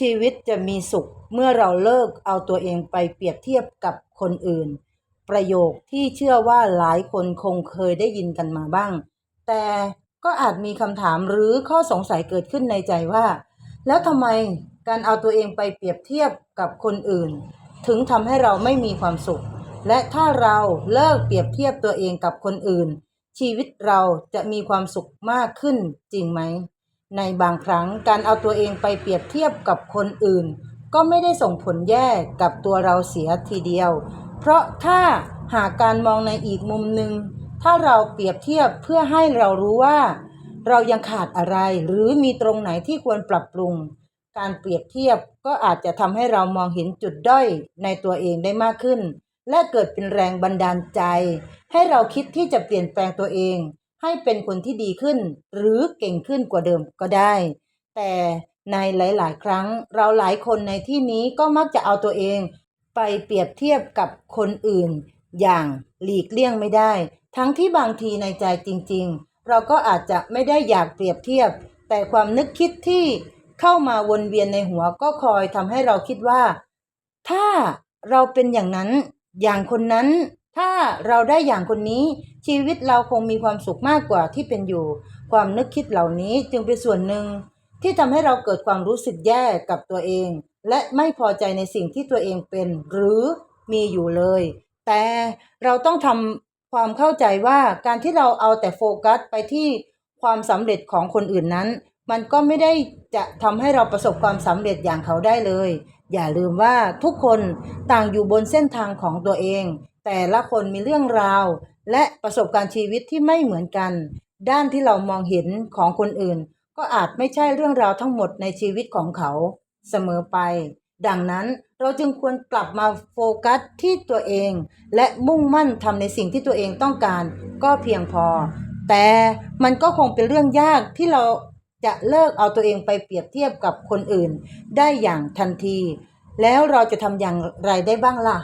ชีวิตจะมีสุขเมื่อเราเลิกเอาตัวเองไปเปรียบเทียบกับคนอื่น ประโยคที่เชื่อว่าหลายคนคงเคยได้ยินกันมาบ้าง แต่ก็อาจมีคำถามหรือข้อสงสัยเกิดขึ้นในใจว่า แล้วทำไมการเอาตัวเองไปเปรียบเทียบกับคนอื่น ถึงทำให้เราไม่มีความสุข และถ้าเราเลิกเปรียบเทียบตัวเองกับคนอื่น ชีวิตเราจะมีความสุขมากขึ้นจริงไหม ในบางครั้งการเอาตัวเองไปเปรียบเทียบกับคนอื่น ก็ไม่ได้ส่งผลแย่กับตัวเราเสียทีเดียว เพราะถ้าหากการมองในอีกมุมหนึ่งถ้าเราเปรียบเทียบเพื่อให้เรารู้ว่า เรายังขาดอะไรหรือมีตรงไหนที่ควรปรับปรุง การเปรียบเทียบก็อาจจะทำให้เรามองเห็นจุดด้อยในตัวเองได้มากขึ้น และเกิดเป็นแรงบันดาลใจ ให้เราคิดที่จะเปลี่ยนแปลงตัวเอง ให้เป็นคนที่ดีขึ้น หรือเก่งขึ้นกว่าเดิมก็ได้ แต่ในหลาย ๆ ครั้งเราหลายคนในที่นี้ก็มักจะเอาตัวเอง ไปเปรียบเทียบกับคนอื่น อย่างหลีกเลี่ยงไม่ได้ ทั้งที่บางทีในใจจริง ๆ เราก็อาจจะไม่ได้อยากเปรียบเทียบ แต่ความนึกคิดที่เข้ามาวนเวียนในหัวก็คอยทำให้เราคิดว่า ถ้าเราเป็นอย่างนั้น อย่างคนนั้น ถ้าเราได้อย่างคนนี้ ชีวิตเราคงมีความสุขมากกว่าที่เป็นอยู่ ความนึกคิดเหล่านี้จึงเป็นส่วนหนึ่ง ที่ทำให้เราเกิดความรู้สึกแย่กับตัวเอง และไม่พอใจในสิ่งที่ตัวเองเป็น หรือมีอยู่เลย แต่เราต้องทำความเข้าใจว่าการที่เราเอาแต่โฟกัสไปที่ความสำเร็จของคนอื่นนั้น มันก็ไม่ได้จะทำให้เราประสบความสำเร็จอย่างเขาได้เลย อย่าลืมว่าทุกคนต่างอยู่บนเส้นทางของตัวเอง แต่ละคนมีเรื่องราว และประสบการณ์ชีวิตที่ไม่เหมือนกัน ด้านที่เรามองเห็นของคนอื่น ก็อาจไม่ใช่เรื่องราวทั้งหมดในชีวิตของเขา เสมอไป ดังนั้นเราจึงควรกลับมาโฟกัสที่ตัวเอง และมุ่งมั่นทำในสิ่งที่ตัวเองต้องการก็เพียงพอ แต่มันก็คงเป็นเรื่องยากที่เราจะเลิกเอาตัวเองไปเปรียบเทียบกับคนอื่น ได้อย่างทันที แล้วเราจะทำอย่างไรได้บ้างล่ะ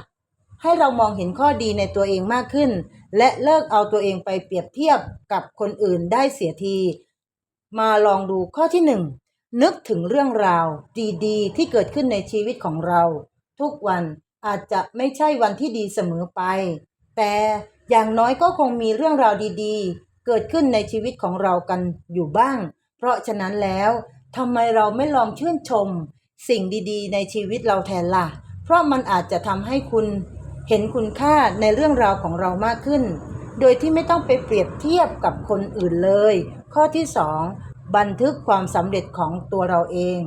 ให้เรามองเห็นข้อดีในตัวเองมากขึ้น และเลิกเอาตัวเองไปเปรียบเทียบกับคนอื่นได้เสียที มาลองดูข้อที่หนึ่งนึกถึงเรื่องราวดีๆ ที่เกิดขึ้นในชีวิตของเรา ทุกวันอาจจะไม่ใช่วันที่ดีเสมอไป แต่อย่างน้อยก็คงมีเรื่องราวดีๆ เกิดขึ้นในชีวิตของเรากันอยู่บ้าง เพราะฉะนั้นแล้วทำไมเราไม่ลองชื่นชม สิ่งดีๆ ในชีวิตเราแทนล่ะ เพราะมันอาจจะทำให้คุณ เห็นคุณค่าในเรื่องราวของเรามากขึ้น โดยที่ไม่ต้องไปเปรียบเทียบกับคนอื่นเลย ข้อที่ 2 บันทึกความสำเร็จของตัวเราเอง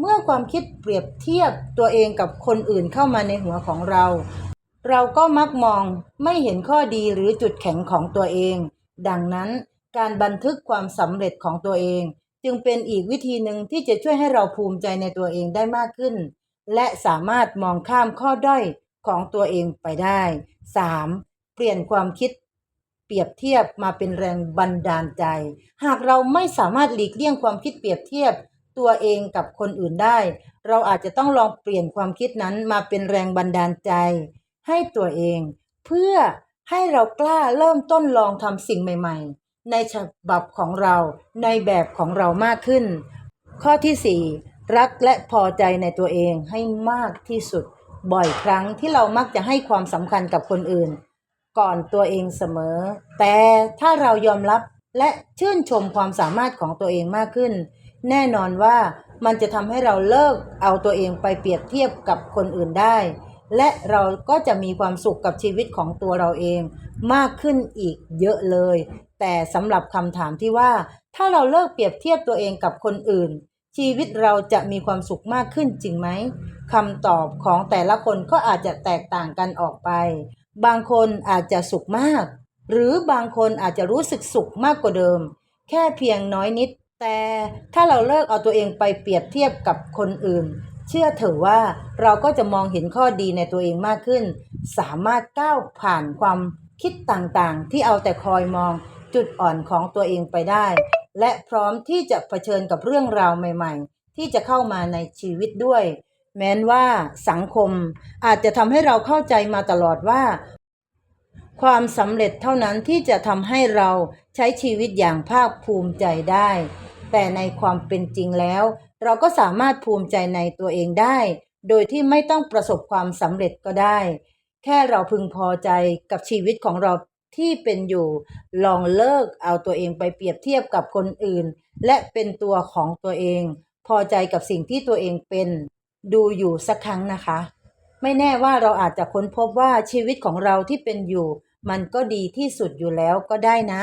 เมื่อความคิดเปรียบเทียบตัวเองกับคนอื่นเข้ามาในหัวของเรา เราก็มักมองไม่เห็นข้อดีหรือจุดแข็งของตัวเอง ดังนั้นการบันทึกความสำเร็จของตัวเอง จึงเป็นอีกวิธีหนึ่งที่จะช่วยให้เราภูมิใจในตัวเองได้มากขึ้น และสามารถมองข้ามข้อด้อย ของตัวเองไปได้ 3. เปลี่ยนความคิดเปรียบเทียบมาเป็นแรงบันดาลใจ หากเราไม่สามารถหลีกเลี่ยงความคิดเปรียบเทียบตัวเองกับคนอื่นได้ เราอาจจะต้องลองเปลี่ยนความคิดนั้นมาเป็นแรงบันดาลใจ ให้ตัวเอง เพื่อให้เรากล้าเริ่มต้นลองทำสิ่งใหม่ๆ ในฉบับของเราในแบบของเรามากขึ้น ข้อที่ 4 รักและพอใจในตัวเองให้มากที่สุด บ่อยครั้งที่เรามักจะให้ความสำคัญกับคนอื่น ก่อนตัวเองเสมอ แต่ถ้าเรายอมรับและชื่นชมความสามารถของตัวเองมากขึ้น แน่นอนว่ามันจะทำให้เราเลิกเอาตัวเองไปเปรียบเทียบกับคนอื่นได้ และเราก็จะมีความสุขกับชีวิตของตัวเราเอง มากขึ้นอีกเยอะเลย แต่สำหรับคำถามที่ว่า ถ้าเราเลิกเปรียบเทียบตัวเองกับคนอื่น ชีวิตเราจะมีความสุขมากขึ้นจริงไหมคำตอบของแต่ละคนก็อาจจะแตกต่างกันออกไป บางคนอาจจะสุขมาก หรือบางคนอาจจะรู้สึกสุขมากกว่าเดิม แค่เพียงน้อยนิด แต่ถ้าเราเลิกเอาตัวเองไปเปรียบเทียบกับคนอื่น เชื่อเถอะว่าเราก็จะมองเห็นข้อดีในตัวเองมากขึ้น สามารถก้าวผ่านความคิดต่างๆ ที่เอาแต่คอยมองจุดอ่อนของตัวเองไปได้ และพร้อมที่จะเผชิญกับเรื่องราวใหม่ ๆ ที่จะเข้ามาในชีวิตด้วย แม้นว่าสังคมอาจจะทำให้เราเข้าใจมาตลอดว่า ความสำเร็จเท่านั้นที่จะทำให้เราใช้ชีวิตอย่างภาคภูมิใจได้ แต่ในความเป็นจริงแล้ว เราก็สามารถภูมิใจในตัวเองได้ โดยที่ไม่ต้องประสบความสำเร็จก็ได้ แค่เราพึงพอใจกับชีวิตของเรา ที่เป็นอยู่ ลองเลิกเอาตัวเองไปเปรียบเทียบกับคนอื่น และเป็นตัวของตัวเอง พอใจกับสิ่งที่ตัวเองเป็น ดูอยู่สักครั้งนะคะ ไม่แน่ว่าเราอาจจะค้นพบว่าชีวิตของเราที่เป็นอยู่ มันก็ดีที่สุดอยู่แล้วก็ได้นะ